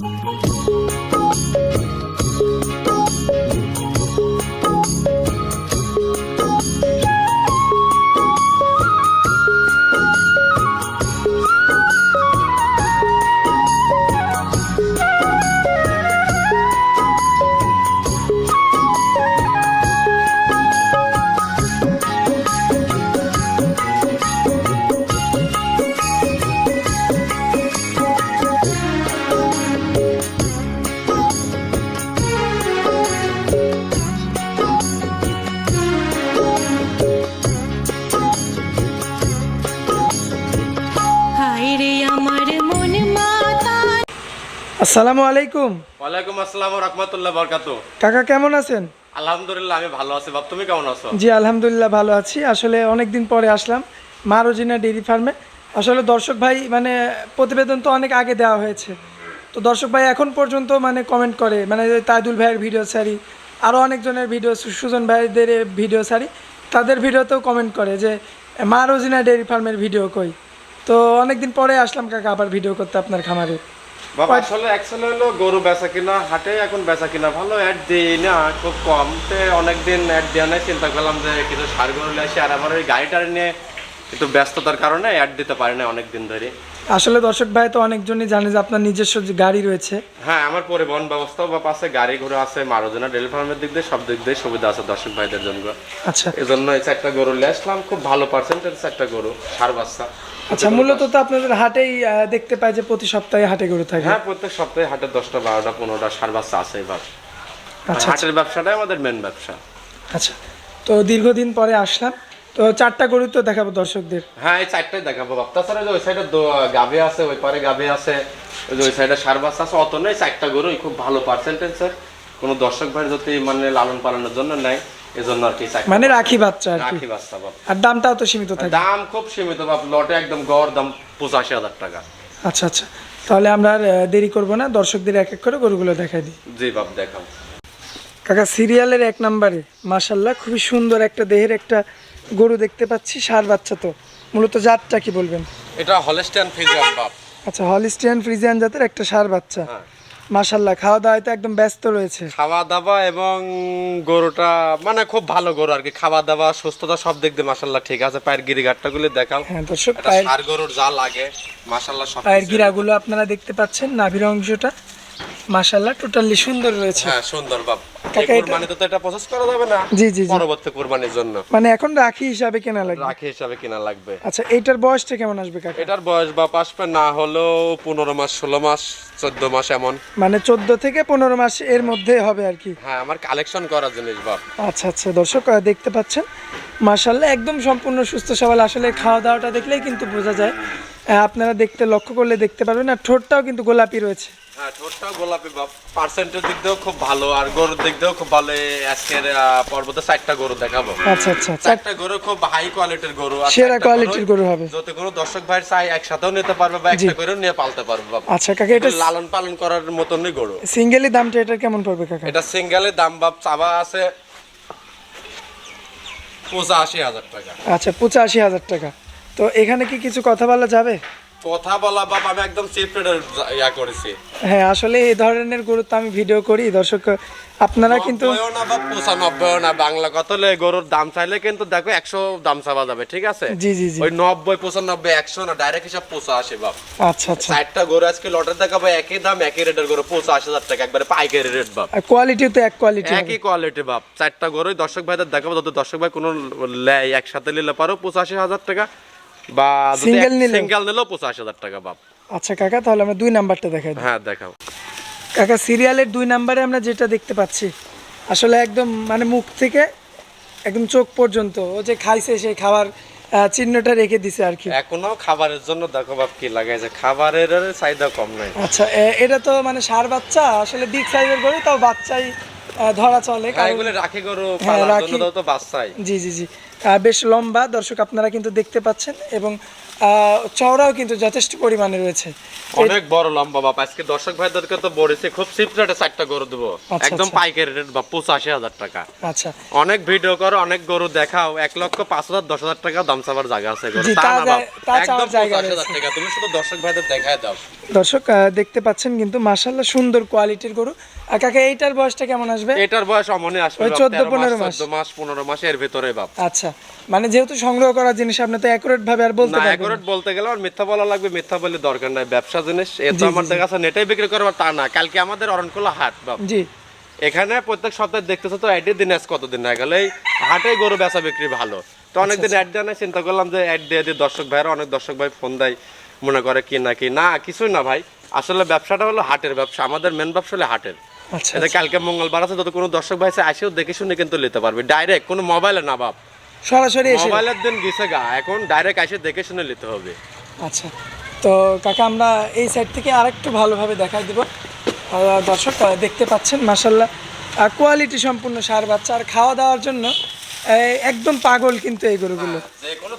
হায় আসসালামু আলাইকুম। ওয়ালাইকুম আসসালাম রহমতুল্লাহ বরকাতু কাকা কেমন আছেন? আলহামদুলিল্লাহ আমি ভালো আছি। বাপ তুমি কেমন আছো? জি আলহামদুলিল্লাহ ভালো আছি। আসলে অনেক দিন পরে আসলাম মা রোজিনা ডেইরি ফার্মে। আসলে দর্শক ভাই মানে প্রতিবেদন তো অনেক আগে দেওয়া হয়েছে। তো দর্শক ভাই এখন পর্যন্ত মানে কমেন্ট করে মানে তাইদুল ভাইয়ের ভিডিও সারি আরও অনেকজনের ভিডিও সুজন ভাইদের ভিডিও সারি তাদের ভিডিওতেও কমেন্ট করে যে মা রোজিনা ডেইরি ফার্মের ভিডিও কই? তো অনেক দিন পরে আসলাম কাকা আবার ভিডিও করতে আপনার খামারে। বাবা আসলে অ্যাকচুয়ালি হলো গরু বেচা কিনা হাটে এখন বেচা কিনা। ভালো অ্যাড দিই না খুব কম। তে অনেকদিন অ্যাড দেওয়া নাই চিন্তা করলাম যে কিছু সার গরু আসি আর আমার ওই গাড়িটার নিয়ে একটু ব্যস্ততার কারণে অ্যাড দিতে পারি না অনেকদিন ধরে। আসলে দর্শক ভাই তো অনেকজনই জানে যে আপনার নিজস্ব যে গাড়ি রয়েছে। হ্যাঁ আমার পরিবহন ব্যবস্থাও বা পাশে গাড়ি ঘোড়া আছে মারোজনা ডেলি ফার্মের দিক দিয়ে সব দিক দিয়ে সুবিধা আছে দর্শক ভাইদের জন্য। আচ্ছা। এই জন্য এই চারটা গরু নিয়ে আসলাম খুব ভালো পার্সেন্টের চারটা গরু সার বাচ্চা। আচ্ছা মূলত তো আপনাদের হাটেই দেখতে পাই যে প্রতি সপ্তাহে হাটে গরু থাকে। হ্যাঁ প্রত্যেক সপ্তাহে হাটে দশটা বারোটা পনেরোটা সার বাচ্চা আছে এবার। আচ্ছা। হাটের ব্যবসাটাই আমাদের মেন ব্যবসা। আচ্ছা। তো দীর্ঘদিন পরে আসলাম। তো চারটা গরু তো দেখাবো দর্শকদের। হ্যাঁ এই চারটাই দেখাবো। তাছাড়া ওই সাইডে গাভে আছে ওই পারে গাভে আছে ওই সাইডে সার বাচ্চা আছে অত নেই চারটা গরুই খুব ভালো পার্সেন্টেজের কোনো দর্শক ভাই যদি মানে লালন পালনের জন্য নেয় এজন্য আর কি মানে রাখি বাচ্চা রাখি বাচ্চা বাপ। আর দামটাও তো সীমিত থাকে। দাম খুব সীমিত বাপ। লটে একদম গড় দাম পঁচাশি হাজার টাকা। আচ্ছা আচ্ছা। তাহলে আমরা আর দেরি করব না দর্শকদের এক এক করে গরুগুলো দেখাই দিই। জি বাপ দেখাও। কাকা সিরিয়ালের এক নম্বরে মাশাল্লাহ খুবই সুন্দর একটা দেহের একটা গরু দেখতে পাচ্ছি সার বাচ্চা তো। মূলত জাতটা কি বলবেন? এটা হলেস্টিয়ান ফিজিয়ান বাপ। আচ্ছা হলিস্টিয়ান ফ্রিজিয়ান জাতের একটা সার বাচ্চা। হ্যাঁ। মাশাল্লাহ খাওয়া দাওয়ায় তো একদম ব্যস্ত রয়েছে। খাওয়া দাওয়া এবং গরুটা মানে খুব ভালো গরু আর কি। খাওয়া দাওয়া সুস্থতা সব দিক দিয়ে মাসাল্লাহ ঠিক আছে। পায়ের গিরিঘাটটা গুলো দেখাও। হ্যাঁ দর্শক পায়ের সার গরুর যা লাগে মাসাল্লাহ সব পায়ের। গিরাগুলো আপনারা দেখতে পাচ্ছেন নাভির অংশটা। মাশাল্লাহ টোটালি সুন্দর রয়েছে। হ্যাঁ সুন্দর বাপ। কুরবানিতে তো এটা প্রসেস করা যাবে না। জি জি জি। পরবর্তী কুরবানির জন্য। মানে এখন রাখি হিসাবে কেনা লাগবে? রাখি হিসাবে কিনা লাগবে। আচ্ছা এইটার বয়সটা কেমন আসবে কাকা? এটার বয়স বা না হলেও পনেরো মাস ষোলো মাস চোদ্দ মাস এমন। মানে চোদ্দ থেকে পনেরো মাস এর মধ্যে হবে আর কি? হ্যাঁ আমার কালেকশন করা জিনিস বাপ। আচ্ছা আচ্ছা দর্শক দেখতে পাচ্ছেন মাশাল্লাহ একদম সম্পূর্ণ সুস্থ সবল। আসলে খাওয়া দাওয়াটা দেখলেই কিন্তু বোঝা যায়। আপনারা দেখতে লক্ষ্য করলে দেখতে পারবেন আর ঠোঁটটাও কিন্তু গোলাপি রয়েছে। হ্যাঁ ঠোঁটটাও গোলাপি বাপ। পার্সেন্টের দিক দিয়েও খুব ভালো আর গরুর দিক দিয়েও খুব ভালো। আজকের পর্বতে চারটা গরু দেখাবো। আচ্ছা আচ্ছা আচ্ছা। চারটা গরু খুব হাই কোয়ালিটির গরু সেরা কোয়ালিটির গরু হবে। যত কোনো দর্শক ভাইয়ের চাই একসাথেও নিতে পারবে বা একটা করেও নিয়ে পালতে পারবে বাপ। আচ্ছা কাকা এটা লালন পালন করার মতনই গরু। সিঙ্গেলি দামটা এটার কেমন পড়বে কাকা? এটা সিঙ্গেলের দাম বাপ চাবা আছে পঁচাশি হাজার টাকা। আচ্ছা পঁচাশি হাজার টাকা। তো এখানে কি কিছু কথা বলা যাবে? কথা বলা বাপ আমি একদম ইয়া করেছি। হ্যাঁ আসলে এই ধরনের গরু তো আমি ভিডিও করি। দর্শক আপনারা কিন্তু না বা পঁচানব্বইও না বাংলা কথা হলে গরুর দাম চাইলে কিন্তু দেখো একশো দাম চাওয়া যাবে ঠিক আছে? জি জি জি। ওই নব্বই পঁচানব্বই একশো না ডাইরেক্ট হিসাব পঁচাশি বাপ। আচ্ছা আচ্ছা। চারটা গরু আজকে লটের দেখাবো একই দাম একই রেটের গরু পঁচাশি হাজার টাকা একবারে পাইকারি রেট বাপ। আর কোয়ালিটিও তো এক কোয়ালিটি একই কোয়ালিটি বাপ। চারটা গরুই দর্শক ভাইদের দেখাবো দর্শক ভাই কোনো লেয় একসাথে নিলে পারো পঁচাশি হাজার টাকা। বা? সিঙ্গেল নিলেও। পঁচাশি হাজার টাকা বাপ। আচ্ছা কাকা তাহলে আমরা দুই নাম্বারটা দেখাই হ্যাঁ দেখাও। কাকা সিরিয়ালের দুই নাম্বারে আমরা যেটা দেখতে পাচ্ছি আসলে একদম মানে মুখ থেকে একদম চোখ পর্যন্ত ও যে খাইছে সেই খাবার চিহ্নটা রেখে দিছে আর কি। এখনও খাবারের জন্য দেখো বাপ কি লাগাইছে খাবারের চাহিদা কম নাই। আচ্ছা এটা তো মানে সার বাচ্চা আসলে বিগ সাইজের গরু তাও বাচ্চাই ধরা চলে এগুলো রাখি গরু হ্যাঁ, পালার জন্য তো বাচ্চাই। জি জি জি। বেশ লম্বা। দর্শক আপনারা কিন্তু দেখতে পাচ্ছেন এবং চওড়াও কিন্তু যথেষ্ট পরিমাণে রয়েছে। অনেক বড় লম্বা বাপ। আজকে দর্শক ভাইদেরকে তো বলেছি খুব চারটা গরু দেবো। আচ্ছা, একদম আচ্ছা। পাইকারি রেট পঁচাশি হাজার টাকা। আচ্ছা। অনেক ভিডিও করো অনেক গরু দেখাও। এক লক্ষ পাঁচ হাজার দশ হাজার টাকা দাম চাবার জায়গা আছে গরু তা তা না বাপ যায়- তা চাওয়ার একদম পঁচাশি হাজার টাকা। তুমি শুধু দর্শক ভাইদের দেখায় দাও। দর্শক দেখতে পাচ্ছেন কিন্তু মাশাল্লাহ সুন্দর কোয়ালিটির গরু। আর কাকা এইটার বয়সটা কেমন আসবে? এটার বয়স অমনে আসবে ওই বাপ, 14 15 মাস। 14 মাস পনেরো মাস এর ভিতরে বাপ। আচ্ছা। মানে যেহেতু সংগ্রহ করা জিনিস আপনি তো ভাবে আর বলতে পারবেন অ্যাকুরেট বলতে গেলে আর মিথ্যা বলা লাগবে মিথ্যা বলে দরকার নাই ব্যবসা জিনিস এ তো যাচ্ছে নেটাই বিক্রি করবার তা না কালকে আমাদের অরণকুলা হাট জি। এখানে প্রত্যেক সপ্তাহে দেখতেছো তো দিন আজ কতদিন হয়ে গেল হাটে গরু বেচা বিক্রি ভালো। তো অনেকদিন অ্যাড নাই চিন্তা করলাম যে অ্যাড দিয়ে দিয়ে দর্শক ভাইরা অনেক দর্শক ভাই ফোন দেয় মনে করে কি না কি। না কিছুই না ভাই আসলে ব্যবসাটা হলো হাটের ব্যবসা আমাদের মেন ব্যবসা হলো হাটের। আচ্ছা কালকে মঙ্গলবার আছে যদি কোনো দর্শক ভাই আসেও দেখে শুনে কিন্তু নিতে পারবে ডাইরেক্ট কোনো মোবাইলে না বাপ। সরাসরি এসে মোবাইলের দিন গেছে গা এখন ডাইরেক্ট এসে দেখে শুনে নিতে হবে। আচ্ছা তো কাকা আমরা এই সাইড থেকে আরেকটু ভালোভাবে দেখাই দিব। দর্শক দেখতে পাচ্ছেন মাসাল্লাহ কোয়ালিটি সম্পূর্ণ সার বাচ্চা। আর খাওয়া দাওয়ার জন্য একদম পাগল কিন্তু এই গরুগুলো।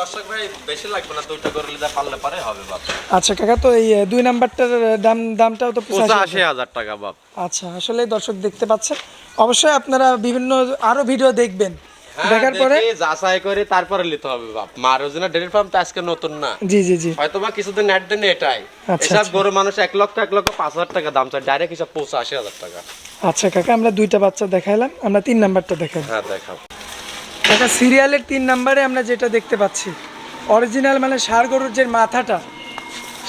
দর্শক ভাই বেশি লাগবে না দুইটা করে যা পারলে পারে হবে বাপ। আচ্ছা কাকা তো এই দুই নাম্বারটার দাম দামটাও তো পঁচাশি পঁচাশি হাজার টাকা বাপ। আচ্ছা আসলে দর্শক দেখতে পাচ্ছেন। অবশ্যই আপনারা বিভিন্ন আরও ভিডিও দেখবেন। হ্যাঁ, দেখার পরে? যাচাই করে তারপরে নিতে হবে বাপ। মারোজিনা ডেয়ারি ফার্ম তো আজকে নতুন না। জি জি জি। হয়তো বা কিছুদিন অ্যাড দেন এটাই। আচ্ছা, এসব আচ্ছা। গরু মানুষ এক লক্ষ এক লক্ষ পাঁচ হাজার টাকা দাম চায়। ডাইরেক্ট হিসাব পঁচাশি হাজার টাকা। আচ্ছা কাকা আমরা দুইটা বাচ্চা দেখাইলাম। আমরা তিন নাম্বারটা দেখাই। হ্যাঁ দেখাও। কাকা সিরিয়ালের তিন নাম্বারে আমরা যেটা দেখতে পাচ্ছি অরিজিনাল মানে ষাড় গরুর যে মাথাটা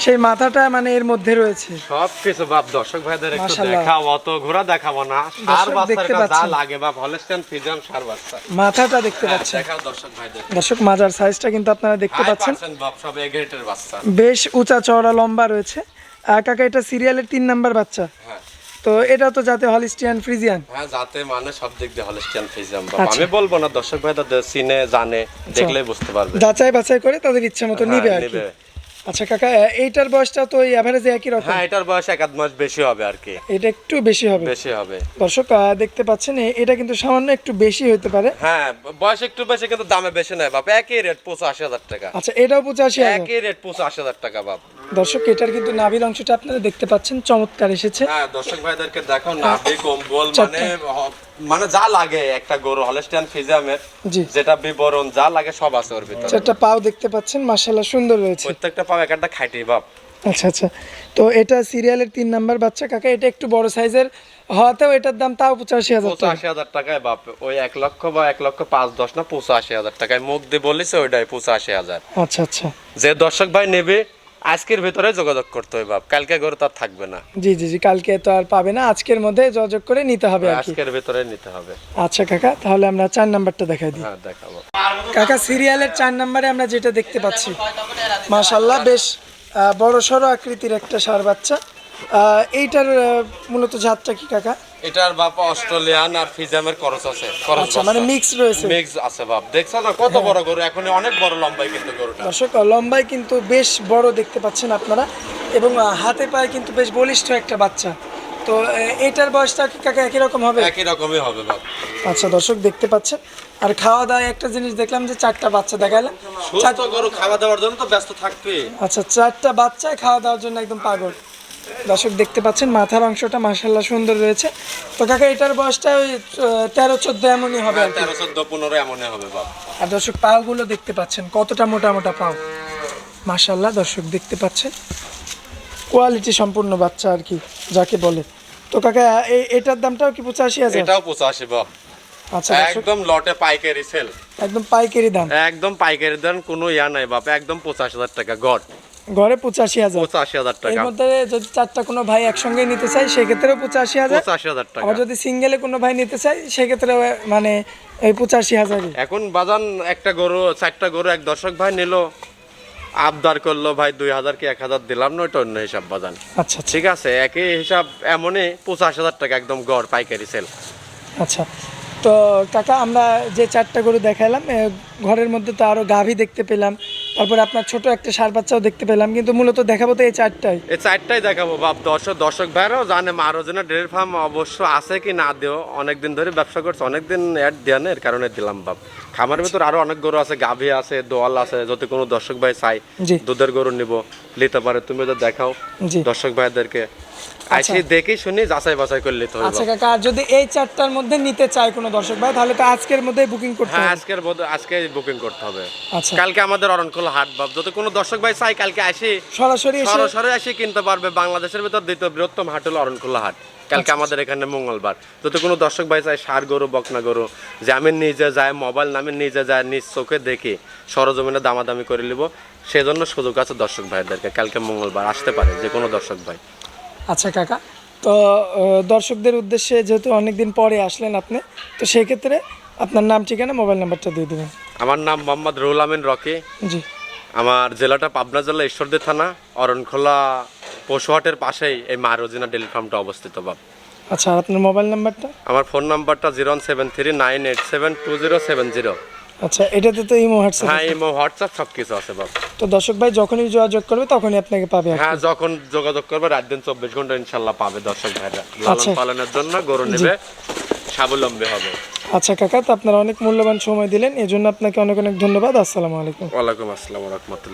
সেই মাথাটা মানে এর মধ্যে রয়েছে। সব কিছু বাপ দর্শক ভাইদের একটু দেখাও অত ঘোরা দেখাবো না। সার দেখতে যা পাচ্ছেন। লাগে বাপ হলস্টেন ফিজাম সার বাচ্চা। মাথাটা দেখতে হ্যাঁ, পাচ্ছেন। দেখাও দর্শক ভাইদের। দর্শক মাজার সাইজটা কিন্তু আপনারা দেখতে পাচ্ছেন। বাপ সব এগ্রেটের বাচ্চা। বেশ উঁচা চওড়া লম্বা রয়েছে। কাকা এটা সিরিয়ালের তিন নাম্বার বাচ্চা। হ্যাঁ। তো এটা তো যাতে হলিস্টিয়ান ফ্রিজিয়ান। হ্যাঁ যাতে মানে সব দিক দিয়ে হলিস্টিয়ান ফিজাম বাপ। আচ্ছা। আমি বলব না দর্শক ভাইদের চিনে জানে দেখলেই বুঝতে পারবে। যাচাই বাছাই করে তাদের ইচ্ছা মতো নিবে হ্যাঁ, আর কি। নিবে। আচ্ছা কাকা এইটার বয়সটা তো এভারেজে একই রকম। হ্যাঁ এটার বয়স এক আধ মাস বেশি হবে আর কি। এটা একটু বেশি হবে। বেশি হবে। দর্শক দেখতে পাচ্ছেন এটা কিন্তু সামান্য একটু বেশি হতে পারে। হ্যাঁ বয়স একটু বেশি কিন্তু দামে বেশি নয় বাপ। একই রেট পঁচাশি হাজার টাকা। আচ্ছা এটাও পঁচাশি একই রেট পঁচাশি হাজার টাকা বাপ। দর্শক এটার কিন্তু নাভির অংশটা আপনারা দেখতে পাচ্ছেন চমৎকার এসেছে। হ্যাঁ দর্শক ভাইদেরকে দেখো নাভি কম্বল মানে মানে যা লাগে একটা গরু ফিজামের যেটা বিবরণ যা লাগে সব আছে ওর ভিতরে। পাও দেখতে পাচ্ছেন মার্শাল্লাহ সুন্দর রয়েছে। প্রত্যেকটা পাও একটা খাইটি বাপ। আচ্ছা আচ্ছা। তো এটা সিরিয়ালের তিন নাম্বার বাচ্চা কাকা এটা একটু বড় সাইজের হওয়াতেও এটার দাম তাও পঁচাশি হাজার পঁচাশি হাজার টাকায় বাপ ওই এক লক্ষ বা এক লক্ষ পাঁচ দশ না পঁচাশি হাজার টাকায়। মুখ দিয়ে বলেছে ওইটাই পঁচাশি হাজার। আচ্ছা আচ্ছা। যে দর্শক ভাই নেবে আজকের ভেতরে যোগাযোগ করতে হবে বাপ। কালকে গরু তার থাকবে না। জি জি জি কালকে তো আর পাবে না। আজকের মধ্যে যোগাযোগ করে নিতে হবে আর আজকের ভেতরে নিতে হবে। আচ্ছা কাকা তাহলে আমরা চার নাম্বারটা দেখাই দিই। হ্যাঁ দেখাবো। কাকা সিরিয়ালের চার নাম্বারে আমরা যেটা দেখতে পাচ্ছি মাশাল্লাহ বেশ বড় সড়ো আকৃতির একটা সার বাচ্চা। এইটার মূলত জাতটা কি কাকা? এটার বাপ অস্ট্রেলিয়ান আর ফিজামের খরচ আছে খরচ আচ্ছা মানে মিক্স রয়েছে। মিক্স আছে বাপ। দেখছ না কত বড় গরু? এখন অনেক বড় লম্বাই কিন্তু গরুটা। দর্শক লম্বাই কিন্তু বেশ বড় দেখতে পাচ্ছেন আপনারা। এবং হাতে পায়ে কিন্তু বেশ বলিষ্ঠ একটা বাচ্চা। তো এটার বয়সটা কি কাকা একই রকম হবে? একই রকমই হবে বাপ। আচ্ছা দর্শক দেখতে পাচ্ছেন। আর খাওয়া দাওয়া একটা জিনিস দেখলাম যে চারটা বাচ্চা দেখালাম। সুস্থ গরু খাওয়া দাওয়ার জন্য তো ব্যস্ত থাকবে। আচ্ছা চারটা বাচ্চায় খাওয়া দাওয়ার জন্য একদম পাগল। দর্শক দেখতে পাচ্ছেন মাথার অংশটা মাসাল্লাহ সুন্দর রয়েছে। তো কাকা এটার বয়সটা ওই তেরো চোদ্দ এমনই হবে আর তেরো চোদ্দ পনেরো এমনই হবে আর দর্শক পাগুলো দেখতে পাচ্ছেন কতটা মোটা মোটা পাও। মাশাল্লাহ দর্শক দেখতে পাচ্ছেন। কোয়ালিটি সম্পূর্ণ বাচ্চা আর কি যাকে বলে। তো কাকা এটার দামটাও কি পঁচাশি হাজার? এটাও পঁচাশি বাপ। আচ্ছা একদম লটে পাইকারি সেল একদম পাইকারি দাম। একদম পাইকারি দেন কোনো ইয়া নাই বাপ। একদম পঁচাশ হাজার টাকা গড়। ঘরে পঁচাশি হাজার। পঁচাশি হাজার টাকা। এর মধ্যে যদি চারটা কোনো ভাই একসঙ্গে নিতে চাই সেক্ষেত্রেও পঁচাশি হাজার। পঁচাশি হাজার টাকা। আবার যদি সিঙ্গেলে কোনো ভাই নিতে চাই সেক্ষেত্রে মানে এই পঁচাশি হাজারই। এখন বাজান একটা গরু চারটা গরু এক দর্শক ভাই নিল আবদার করল ভাই দুই হাজার কি এক হাজার দিলাম না ওইটা অন্য হিসাব বাজান। আচ্ছা আচ্ছা। ঠিক আছে একই হিসাব এমনই পঁচাশি হাজার টাকা একদম গড় পাইকারি সেল আচ্ছা তো কাকা আমরা যে চারটা গরু দেখালাম ঘরের মধ্যে তো আরও গাভী দেখতে পেলাম। তারপরে আপনার ছোট একটা সার বাচ্চাও দেখতে পেলাম কিন্তু মূলত দেখাবো তো এই চারটাই। এই চারটাই দেখাবো বাপ দর্শক দর্শক ভাইরাও জানে মারোজনা ডেয়ারি ফার্ম অবশ্য আছে কি না দেও অনেকদিন ধরে ব্যবসা করছে অনেকদিন অ্যাড দেওয়া এর কারণে দিলাম বাপ। খামারের ভিতর আরও অনেক গরু আছে গাভী আছে দোয়াল আছে যদি কোনো দর্শক ভাই চাই দুধের গরু নিব নিতে পারে তুমি তো দেখাও। দর্শক ভাইদেরকে আইসি দেখি শুনি যাচাই বাছাই করে নিতে হবে আচ্ছা কাকা যদি এই চারটার মধ্যে নিতে চায় কোনো দর্শক ভাই তাহলে তো আজকের মধ্যেই বুকিং করতে হ্যাঁ হবে। আজকের বোধ- আজকে বুকিং করতে হবে। আচ্ছা। কালকে আমাদের হাট যদি কোনো দর্শক ভাই চাই কালকে আসি সরাসরি এসে সরাসরি এসে কিনতে পারবে বাংলাদেশের ভিতর দ্বিতীয় বৃহত্তম হাট হলো অরণখোলা হাট। কালকে আচ্ছা, আমাদের এখানে মঙ্গলবার। যদি কোনো দর্শক ভাই চাই সার গরু বকনা গরু যে আমি নিজে যায় মোবাইল নামে নিজে যায় নিজ চোখে দেখি সরজমিনে দামাদামি করে নিব সেজন্য সুযোগ আছে দর্শক ভাইদেরকে। কালকে মঙ্গলবার আসতে পারে যে কোনো দর্শক ভাই। আচ্ছা কাকা তো দর্শকদের উদ্দেশ্যে যেহেতু অনেকদিন পরে আসলেন আপনি তো সেই ক্ষেত্রে আপনার নাম ঠিকানা মোবাইল নাম্বারটা দিয়ে দেবেন। আমার নাম মোহাম্মদ রুহুল আমিন রকি। জি। আমার জেলাটা পাবনা জেলা ঈশ্বরদী থানা অরণখোলা পশুহাটের পাশেই এই মারোজিনা ডেলি ফার্মটা অবস্থিত বাপ। আচ্ছা আপনার মোবাইল নাম্বারটা? আমার ফোন নাম্বারটা zero seven three nine eight seven two zero seven zero. আচ্ছা এটাতে তো ইমো হোয়াটসঅ্যাপ হ্যাঁ ইমো হোয়াটসঅ্যাপ সব কিছু আছে বাবা। তো দর্শক ভাই যখনই যোগাযোগ করবে তখনই আপনাকে পাবে হ্যাঁ যখন যোগাযোগ করবে রাত দিন চব্বিশ ঘণ্টা ইনশাল্লাহ পাবে দর্শক ভাইরা। লালন আচ্ছা। পালনের জন্য গরু নেবে স্বাবলম্বী হবে। আচ্ছা কাকা তো আপনারা অনেক মূল্যবান সময় দিলেন এজন্য আপনাকে অনেক অনেক ধন্যবাদ। আসসালামু আলাইকুম। ওয়ালাইকুম আসসালাম রহমতুল্লাহ।